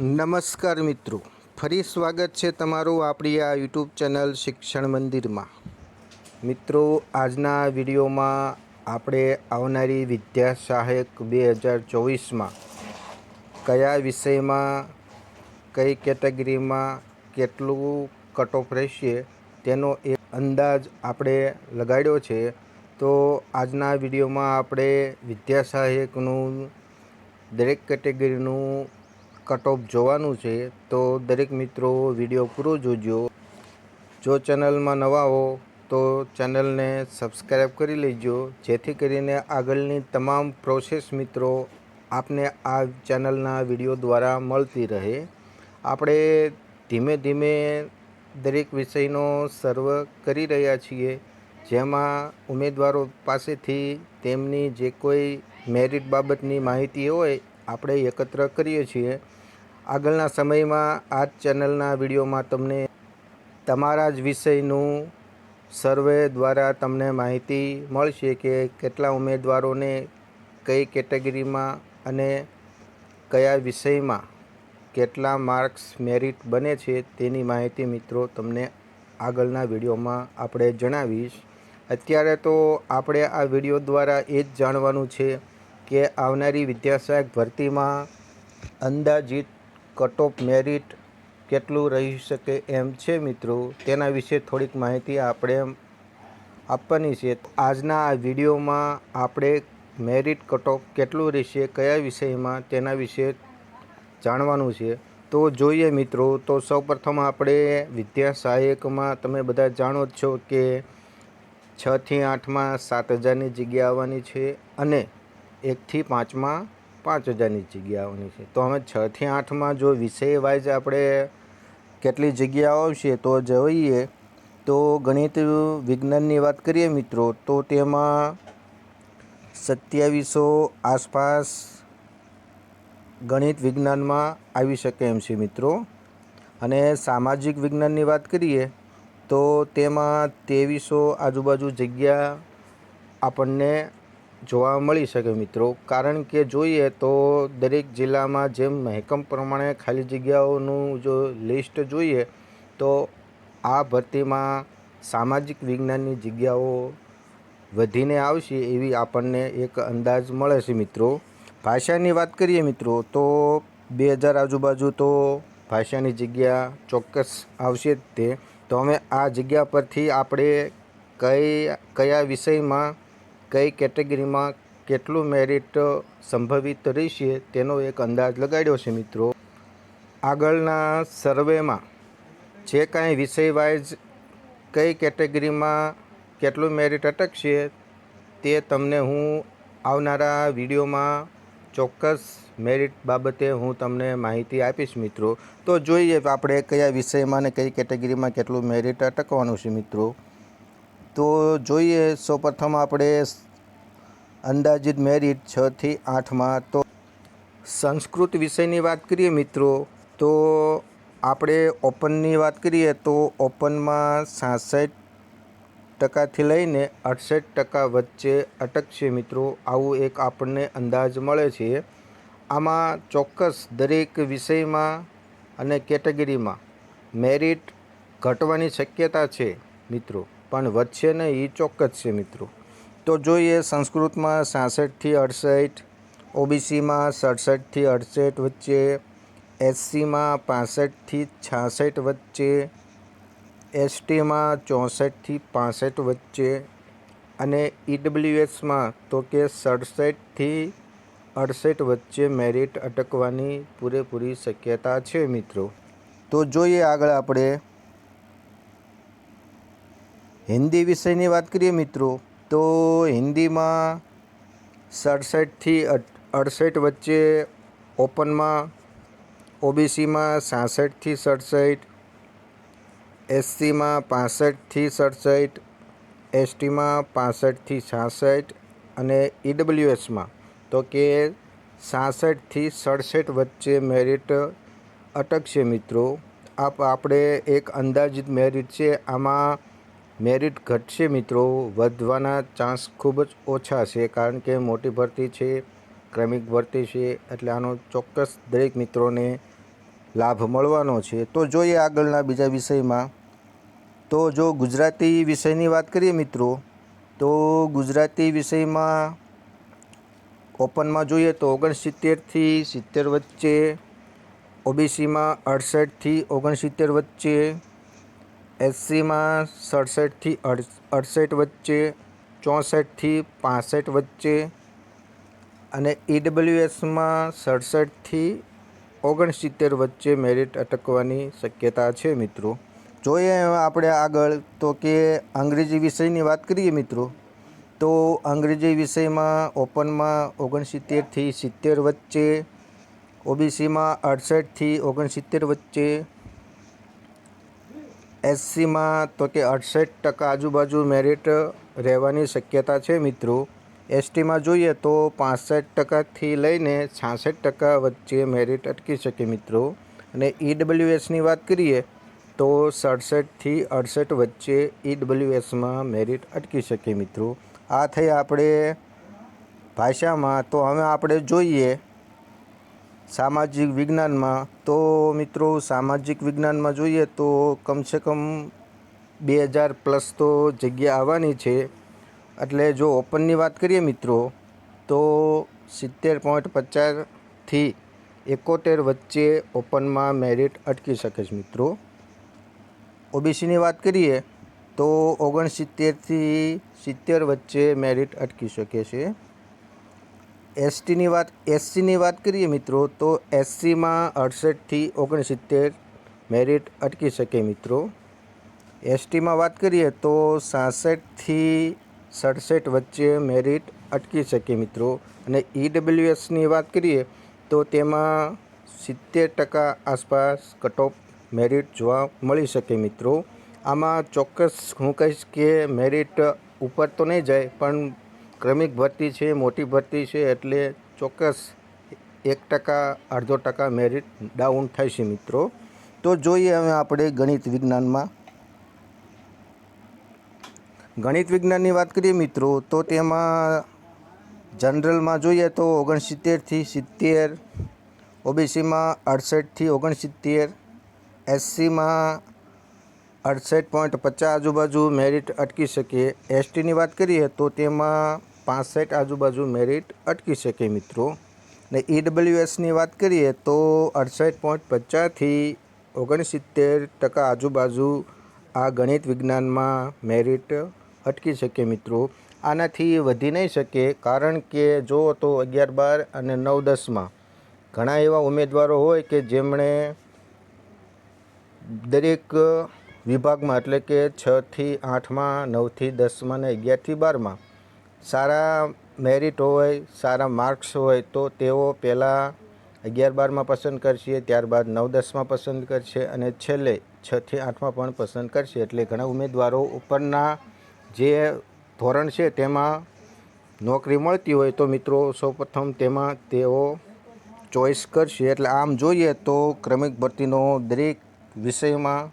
નમસ્કાર મિત્રો. ફરી સ્વાગત છે તમારું આપણી આ યુટ્યુબ ચેનલ શિક્ષણ મંદિરમાં. મિત્રો, આજના વિડીયોમાં આપણે આવનારી વિદ્યા સહાયક બે હજાર ચોવીસમાં કયા વિષયમાં, કઈ કેટેગરીમાં કેટલું કટ ઓફ રહેશે તેનો એક અંદાજ આપણે લગાડ્યો છે. તો આજના વિડીયોમાં આપણે વિદ્યા સહાયકનું દરેક કેટેગરીનું કટ ઓફ જોવાનું છે, તો દરેક મિત્રો વીડિયો પૂરો જોજો. જો ચેનલમાં નવા હો, તો ચેનલને સબસ્ક્રાઈબ કરી લેજો, જેથી કરીને આગળની તમામ પ્રોસેસ મિત્રો આપને આ ચેનલના વીડિયો દ્વારા મળતી રહે. આપણે ધીમે ધીમે દરેક વિષયનો સર્વ કરી રહ્યા છીએ. જેમાં ઉમેદવારો પાસેથી તેમની જે કોઈ મેરિટ બાબતની માહિતી હોય, આપણે એકત્ર કરીએ છીએ. આગળના સમયમાં આ ચેનલના વિડીયોમાં તમને તમારા જ વિષયનું સર્વે દ્વારા તમને માહિતી મળશે કે કેટલા ઉમેદવારોને કઈ કેટેગરીમાં અને કયા વિષયમાં કેટલા માર્ક્સ મેરિટ બને છે તેની માહિતી મિત્રો તમને આગળના વિડીયોમાં આપણે જણાવીશ. અત્યારે તો આપણે આ વીડિયો દ્વારા એ જ જાણવાનું છે કે આવનારી વિદ્યાસહાયક ભરતીમાં અંદાજિત કટ મેરિટ કેટલું રહી શકે એમ છે મિત્રો? તેના વિશે થોડીક માહિતી આપણે આપવાની છે. આજના આ વિડીયોમાં આપણે મેરિટ કટ ઓફ કેટલું રહેશે, કયા વિષયમાં, તેના વિશે જાણવાનું છે. તો જોઈએ મિત્રો, તો સૌપ્રથમ આપણે વિદ્યા સહાયકમાં તમે બધા જાણો જ છો કે છથી આઠમાં સાત હજારની જગ્યા આવવાની છે અને એકથી પાંચમાં પાંચ હજારની જગ્યાઓની છે. તો અમે છથી આઠમાં જો વિષય વાઇઝ આપણે કેટલી જગ્યાઓ આવશે તો જોઈએ. તો ગણિત, વિજ્ઞાનની વાત કરીએ મિત્રો, તો તેમાં સત્યાવીસો આસપાસ ગણિત વિજ્ઞાનમાં આવી શકે એમ છે મિત્રો. અને સામાજિક વિજ્ઞાનની વાત કરીએ, તો તેમાં ત્રેવીસો આજુબાજુ જગ્યા આપણને જોવા મળી શકે મિત્રો. કારણ કે જોઈએ તો દરેક જિલ્લામાં જેમ મહેકમ પ્રમાણે ખાલી જગ્યાઓનું જો લિસ્ટ જોઈએ, તો આ ભરતીમાં સામાજિક વિજ્ઞાનની જગ્યાઓ વધીને આવશે એવી આપણને એક અંદાજ મળે છે મિત્રો. ભાષાની વાત કરીએ મિત્રો, તો બે હજાર આજુબાજુ તો ભાષાની જગ્યા ચોક્કસ આવશે જ તે. તો અમે આ જગ્યા પરથી આપણે કઈ, કયા વિષયમાં કઈ કેટેગરીમાં કેટલું મેરિટ સંભવિત રહેશે તેનો એક અંદાજ લગાડ્યો છે મિત્રો. આગળના સર્વેમાં જે કાંઈ વિષય વાઇઝ કઈ કેટેગરીમાં કેટલું મેરિટ અટકશે તે તમને હું આવનારા વિડીયોમાં ચોક્કસ મેરિટ બાબતે હું તમને માહિતી આપીશ મિત્રો. તો જોઈએ આપણે કયા વિષયમાં ને કઈ કેટેગરીમાં કેટલું મેરિટ અટકવાનું છે મિત્રો. તો જોઈએ. સૌપ્રથમ આપણે અંદાજિત મેરિટ છથી આઠમાં તો સંસ્કૃત વિષયની વાત કરીએ મિત્રો, તો આપણે ઓપનની વાત કરીએ તો ઓપનમાં સાસઠ ટકાથી લઈને અડસઠ ટકા વચ્ચે અટકશે મિત્રો. આવું એક આપણને અંદાજ મળે છે. આમાં ચોક્કસ દરેક વિષયમાં અને કેટેગરીમાં મેરિટ ઘટવાની શક્યતા છે મિત્રો. પણ વધશે નહીં એ ચોક્કસ છે મિત્રો. તો જોઈએ સંસ્કૃતમાં સાસઠથી અડસઠ, ઓબીસીમાં સડસઠથી અડસઠ વચ્ચે, એસસીમાં પાસઠથી છાસઠ વચ્ચે, એસટીમાં ચોસઠથી પાસઠ વચ્ચે અને ઈડબ્લ્યુએસમાં તો કે સડસઠથી અડસઠ વચ્ચે મેરિટ અટકવાની પૂરેપૂરી શક્યતા છે મિત્રો. તો જોઈએ આગળ આપણે હિન્દી વિષયની વાત કરીએ મિત્રો, તો હિન્દીમાં સડસઠથી અડસઠ વચ્ચે ઓપનમાં, ઓબીસીમાં સાસઠથી સડસઠ, એસસીમાં પાસઠથી સડસઠ, એસટીમાં પાસઠથી છાસઠ અને ઈડબ્લ્યુએસમાં. તો કે સાસઠથી સડસઠ વચ્ચે મેરિટ અટકશે મિત્રો. આપ, આપણે એક અંદાજિત મેરિટ છે, આમાં મેરિટ ઘટશે મિત્રો. વધવાના ચાન્સ ખૂબ જ ઓછા છે કારણ કે મોટી ભરતી છે, ક્રમિક ભરતી છે, એટલે આનો ચોક્કસ દરેક મિત્રોને લાભ મળવાનો છે. તો જોઈએ આગળના બીજા વિષયમાં. તો જો ગુજરાતી વિષયની વાત કરીએ મિત્રો, તો ગુજરાતી વિષયમાં ઓપનમાં જોઈએ તો ઓગણસિત્તેરથી સિત્તેર વચ્ચે, ઓબીસીમાં અડસઠથી ઓગણસિત્તેર વચ્ચે એસસીમાં સડસઠથી અડસઠ વચ્ચે, ચોસઠથી પાસઠ વચ્ચે અને ઈડબ્લ્યુએસમાં સડસઠથી ઓગણસિત્તેર વચ્ચે મેરિટ અટકવાની શક્યતા છે મિત્રો. જોઈએ આપણે આગળ તો કે અંગ્રેજી વિષયની વાત કરીએ મિત્રો, તો અંગ્રેજી વિષયમાં ઓપનમાં ઓગણસિત્તેરથી સિત્તેર વચ્ચે, ઓબીસીમાં અડસઠથી ઓગણસિત્તેર વચ્ચે એસસીમાં તો કે અડસઠ ટકા આજુબાજુ મેરિટ રહેવાની શક્યતા છે મિત્રો. એસટીમાં જોઈએ તો પાસઠ ટકાથી લઈને છાસઠ ટકા વચ્ચે મેરિટ અટકી શકે મિત્રો. અને ઈડબ્લ્યુએસની વાત કરીએ તો સડસઠથી અડસઠ વચ્ચે ઈડબ્લ્યુએસમાં મેરિટ અટકી શકે મિત્રો. આ થઈ આપણે ભાષામાં. તો હવે આપણે જોઈએ સામાજિક વિજ્ઞાનમાં, તો મિત્રો સામાજિક વિજ્ઞાનમાં જોઈએ તો કમસે કમ બે હજાર પ્લસ તો જગ્યા આવવાની છે. એટલે જો ઓપનની વાત કરીએ મિત્રો, તો સિત્તેર પોઈન્ટ પચાસથી એકોતેર વચ્ચે ઓપનમાં મેરિટ અટકી શકે છે મિત્રો. ઓબીસીની વાત કરીએ, તો ઓગણસિત્તેરથી સિત્તેર વચ્ચે મેરિટ અટકી શકે છે. એસટીની વાત, એસસીની વાત કરીએ મિત્રો, તો એસસીમાં અડસઠથી ઓગણસિત્તેર મેરિટ અટકી શકે મિત્રો. એસટીમાં વાત કરીએ તો સાસઠથી સડસઠ વચ્ચે મેરિટ અટકી શકે મિત્રો. અને ઈડબ્લ્યુએસની વાત કરીએ તો તેમાં સિત્તેર ટકા આસપાસ કટઓફ મેરિટ જોવા મળી શકે મિત્રો. આમાં ચોક્કસ હું કહીશ કે મેરિટ ઉપર તો નહીં જાય, પણ ક્રમિક ભરતી છે, મોટી ભરતી છે એટલે ચોક્કસ એક ટકા, અડધો ટકા મેરિટ ડાઉન થાય છે મિત્રો. તો જોઈએ હવે આપણે ગણિત વિજ્ઞાનમાં. ગણિત વિજ્ઞાનની વાત કરીએ મિત્રો, તો તેમાં જનરલમાં જોઈએ તો ઓગણસિત્તેરથી સિત્તેર, ઓબીસીમાં અડસઠથી ઓગણસિત્તેર, એસસીમાં અડસઠ પોઈન્ટ પચાસ આજુબાજુ મેરિટ અટકી શકે. એસટીની વાત કરીએ તો તેમાં પાસઠ આજુબાજુ મેરિટ અટકી શકે મિત્રો. ને ઈડબ્લ્યુએસની વાત કરીએ તો અડસઠ પોઈન્ટ પચાસથી ઓગણસિત્તેર ટકા આજુબાજુ આ ગણિત વિજ્ઞાનમાં મેરિટ અટકી શકે મિત્રો. આનાથી વધી નહીં શકે કારણ કે જો તો અગિયાર બાર અને નવ દસમાં ઘણા એવા ઉમેદવારો હોય કે જેમણે દરેક વિભાગમાં એટલે કે છથી આઠમાં, નવથી દસમાં ને અગિયારથી બારમાં સારા મેરિટ હોય, સારા માર્ક્સ હોય તો તેઓ પહેલાં અગિયાર બારમાં પસંદ કરશે, ત્યારબાદ નવ દસમાં પસંદ કરશે અને છેલ્લે છથી આઠમાં પણ પસંદ કરશે. એટલે ઘણા ઉમેદવારો ઉપરના જે ધોરણ છે તેમાં નોકરી મળતી હોય તો મિત્રો સૌપ્રથમ તેમાં તેઓ ચોઈસ કરશે. એટલે આમ જોઈએ તો ક્રમિક ભરતીનો દરેક વિષયમાં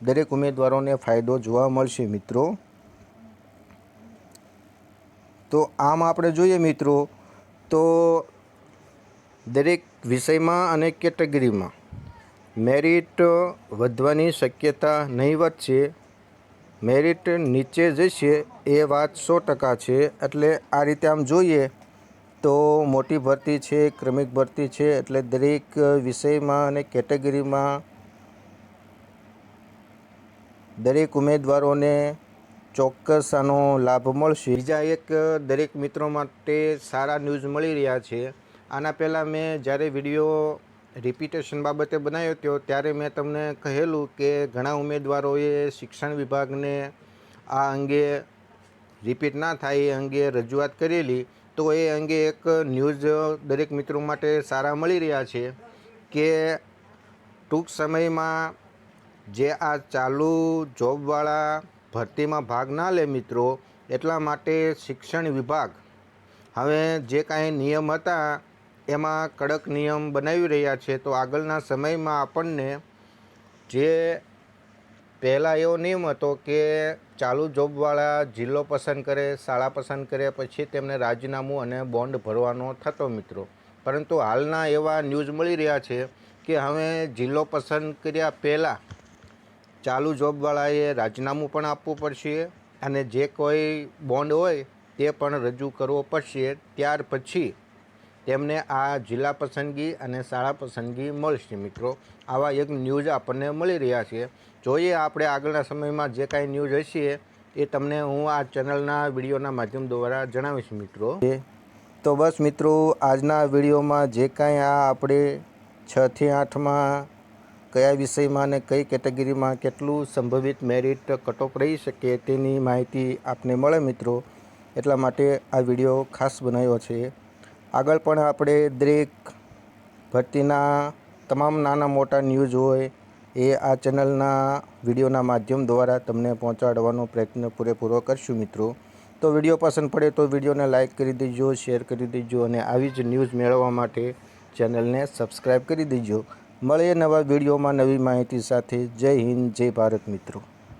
દરેક ઉમેદવારોને ફાયદો જોવા મળશે મિત્રો. તો આમ આપણે જોઈએ મિત્રો, તો દરેક વિષયમાં અને કેટેગરીમાં મેરિટ વધવાની શક્યતા નહીવત છે. મેરિટ નીચે જશે એ વાત સો ટકા છે. એટલે આ રીતે આમ જોઈએ તો મોટી ભરતી છે, ક્રમિક ભરતી છે, એટલે દરેક વિષયમાં અને કેટેગરીમાં દરેક ઉમેદવારોને ચોક્કસ આનો લાભ મળશે. બીજા એક દરેક મિત્રો માટે સારા ન્યૂઝ મળી રહ્યા છે. આના પહેલાં મેં જ્યારે વીડિયો રિપીટેશન બાબતે બનાવ્યો હતો, ત્યારે મેં તમને કહેલું કે ઘણા ઉમેદવારોએ શિક્ષણ વિભાગને આ અંગે રિપીટ ના થાય, એ અંગે રજૂઆત કરેલી. તો એ અંગે એક ન્યૂઝ દરેક મિત્રો માટે સારા મળી રહ્યા છે કે ટૂંક સમયમાં જે આ ચાલુ જોબવાળા ભરતીમાં ભાગ ના લે મિત્રો, એટલા માટે શિક્ષણ વિભાગ હવે જે કાંઈ નિયમ હતા, એમાં કડક નિયમ બનાવી રહ્યા છે. તો આગળના સમયમાં આપણને જે પહેલાં એવો નિયમ હતો કે ચાલુ જોબવાળા જિલ્લો પસંદ કરે, શાળા પસંદ કરે, પછી તેમને રાજીનામું અને બોન્ડ ભરવાનો થતો મિત્રો. પરંતુ હાલના એવા ન્યૂઝ મળી રહ્યા છે કે હવે જિલ્લો પસંદ કર્યા પહેલાં ચાલુ જોબવાળાએ રાજીનામું પણ આપવું પડશે અને જે કોઈ બોન્ડ હોય તે પણ રજૂ કરવો પડશે. ત્યાર પછી તેમને આ જિલ્લા પસંદગી અને શાળા પસંદગી મળશે મિત્રો. આવા એક ન્યૂઝ આપણને મળી રહ્યા છે. જોઈએ આપણે આગળના સમયમાં જે કાંઈ ન્યૂઝ હશે એ તમને હું આ ચેનલના વિડીયોના માધ્યમ દ્વારા જણાવીશ મિત્રો. તો બસ મિત્રો, આજના વિડીયોમાં જે કાંઈ આ આપણે છથી આઠમાં કયા વિષયમાં અને કઈ કેટેગરીમાં કેટલું સંભવિત મેરિટ કટઓફ રહી શકે તેની માહિતી આપને મળે મિત્રો. એટલા માટે આ વીડિયો ખાસ બનાવ્યો છે. આગળ પણ આપણે દરેક ભરતીના તમામ નાના મોટા ન્યૂઝ હોય એ આ ચેનલના વિડીયોના માધ્યમ દ્વારા તમને પહોંચાડવાનો પ્રયત્ન પૂરેપૂરો કરશું મિત્રો. તો વીડિયો પસંદ પડે તો વિડીયોને લાઇક કરી દેજો, શેર કરી દેજો અને આવી જ ન્યૂઝ મેળવવા માટે ચેનલને સબસ્ક્રાઈબ કરી દેજો. મળીએ નવા વિડીયોમાં નવી માહિતી સાથે. જય હિન્દ જય ભારત મિત્રો.